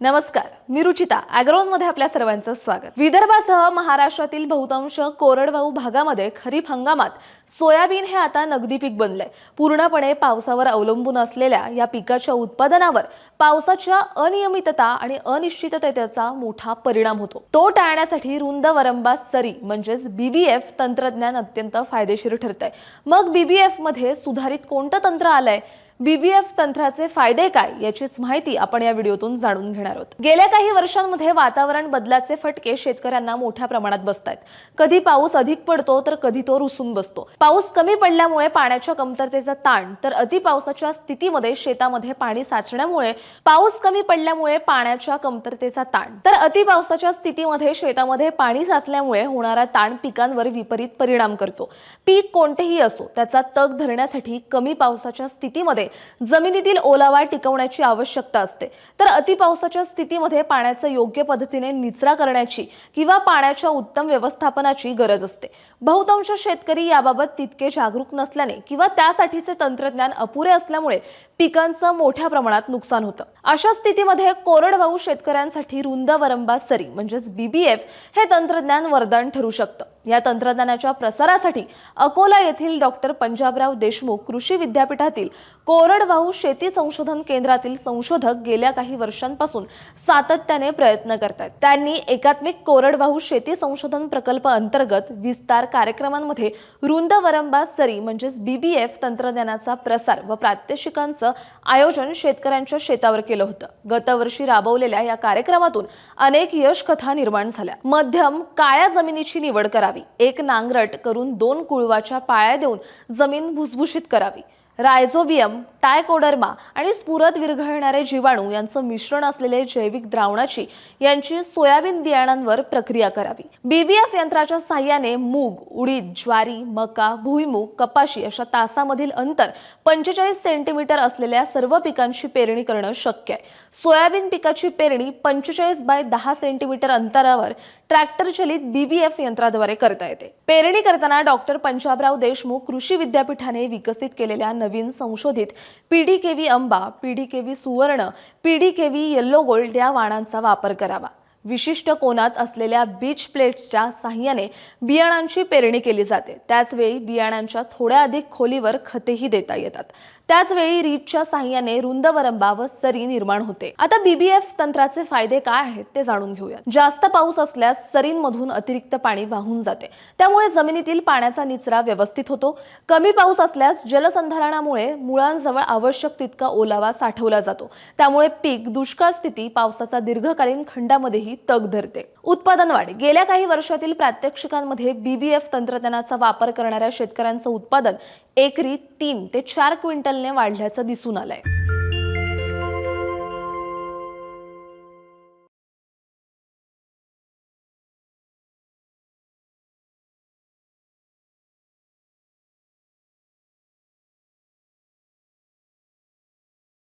नमस्कार मी रुचिता मध्ये आपल्या सर्वांचं स्वागत. विदर्भासह महाराष्ट्रातील बहुतांश कोरडवाहू भागामध्ये खरीप हंगामात सोयाबीन हे आता नगदी पीक बनलंय. पूर्णपणे पावसावर अवलंबून असलेल्या या पिकाच्या उत्पादनावर पावसाच्या अनियमितता आणि अनिश्चिततेचा मोठा परिणाम होतो. तो टाळण्यासाठी रुंद वरंबा सरी म्हणजेच बीबीएफ तंत्रज्ञान अत्यंत फायदेशीर ठरत आहे मग बीबीएफमध्ये सुधारित कोणतं तंत्र आलंय? बीबीएफ तंत्राचे फायदे काय याचीच माहिती आपण या व्हिडिओतून जाणून घेणार आहोत. गेल्या काही वर्षांमध्ये वातावरण बदलाचे फटके शेतकऱ्यांना मोठ्या प्रमाणात बसतात कधी पाऊस अधिक पडतो तर कधी तो रुसून बसतो. पाऊस कमी पडल्यामुळे पाण्याच्या कमतरतेचा ताण तर अति पावसाच्या स्थितीमध्ये शेतामध्ये पाणी साचण्यामुळे पाऊस कमी पडल्यामुळे पाण्याच्या कमतरतेचा ताण तर अति पावसाच्या स्थितीमध्ये शेतामध्ये पाणी साचल्यामुळे होणारा ताण पिकांवर विपरीत परिणाम करतो. पीक कोणतेही असो त्याचा तग धरण्यासाठी कमी पावसाच्या स्थितीमध्ये जमिनीतील ओलावा टिकवण्याची आवश्यकता असते. तर अतिपावसाच्या स्थितीमध्ये पाण्याचा योग्य पद्धतीने निचरा करण्याची किंवा पाण्याच्या उत्तम व्यवस्थापनाची गरज असते. बहुतांश शेतकरी याबाबत तितके जागरूक नसल्याने किंवा त्यासाठीचे तंत्रज्ञान अपुरे असल्यामुळे पिकांचं मोठ्या प्रमाणात नुकसान होतं. अशा स्थितीमध्ये कोरडवाहू शेतकऱ्यांसाठी रुंद वरंबा सरी म्हणजेच बीबीएफ हे तंत्रज्ञान वरदान ठरू शकतं. या तंत्रज्ञानाच्या प्रसारासाठी अकोला येथील डॉक्टर पंजाबराव देशमुख कृषी विद्यापीठातील को कोरडवाहू शेती संशोधन केंद्रातील संशोधक गेल्या काही वर्षांपासून सातत्याने प्रयत्न करतात त्यांनी एकात्मिक कोरडवाहू शेती संशोधन प्रकल्प अंतर्गत विस्तार कार्यक्रमांमध्ये रुंद वरंबा सरी म्हणजेच बीबीएफ तंत्रज्ञानाचा प्रसार व प्रात्यक्षिकांचं आयोजन शेतकऱ्यांच्या शेतावर केलं होतं. गतवर्षी राबवलेल्या या कार्यक्रमातून अनेक यश कथा निर्माण झाल्या. मध्यम काळ्या जमिनीची निवड करावी. एक नांगरट करून दोन कुळवाच्या पाळ्या देऊन जमीन भुसभुशीत करावी. रायझोबियम टायकोडर्मा आणि स्फुरत विरघळणारे जीवाणू यांचं मिश्रण असलेले जैविक द्रावणाची यांची सोयाबीन बियाणांवर प्रक्रिया करावी. बीबीएफ यंत्राच्या साह्याने मूग उडीद ज्वारी मका भुईमूग कपाशी अशा तासामधील अंतर पंचेचाळीस सेंटीमीटर असलेल्या सर्व पिकांची पेरणी करणं शक्य आहे. सोयाबीन पिकाची पेरणी पंचेचाळीस बाय दहा सेंटीमीटर अंतरावर ट्रॅक्टर चलित बीबीएफ यंत्राद्वारे करता येते. पेरणी करताना डॉक्टर पंजाबराव देशमुख कृषी विद्यापीठाने विकसित केलेल्या नवीन संशोधित पीडी केव्ही अंबा पीडीकेव्ही सुवर्ण पीडी केव्ही येल्लो गोल्ड या वाणांचा वापर करावा. विशिष्ट कोनात असलेल्या बीच प्लेट्सच्या साह्याने बियाणांची पेरणी केली जाते. त्याचवेळी बियाणांच्या थोड्या अधिक खोलीवर खतेही देता येतात. त्याचवेळी रीचच्या साह्याने रुंद वरंबा व सरी निर्माण होते. आता बीबीएफ तंत्राचे फायदे काय आहेत ते जाणून घेऊया जास्त पाऊस असल्यास सरींमधून अतिरिक्त पाणी वाहून जाते. त्यामुळे जमिनीतील पाण्याचा निचरा व्यवस्थित होतो. कमी पाऊस असल्यास जलसंधारणामुळे मुळांजवळ आवश्यक तितका ओलावा साठवला जातो. त्यामुळे पीक दुष्काळ स्थिती पावसाचा दीर्घकालीन खंडामध्येही तग धरते. उत्पादन वाढ. गेल्या काही वर्षातील प्रात्यक्षिकांमध्ये बीबीएफ तंत्रज्ञानाचा वापर करणाऱ्या शेतकऱ्यांचं उत्पादन एकरी तीन ते चार क्विंटलने वाढल्याचं दिसून आलंय.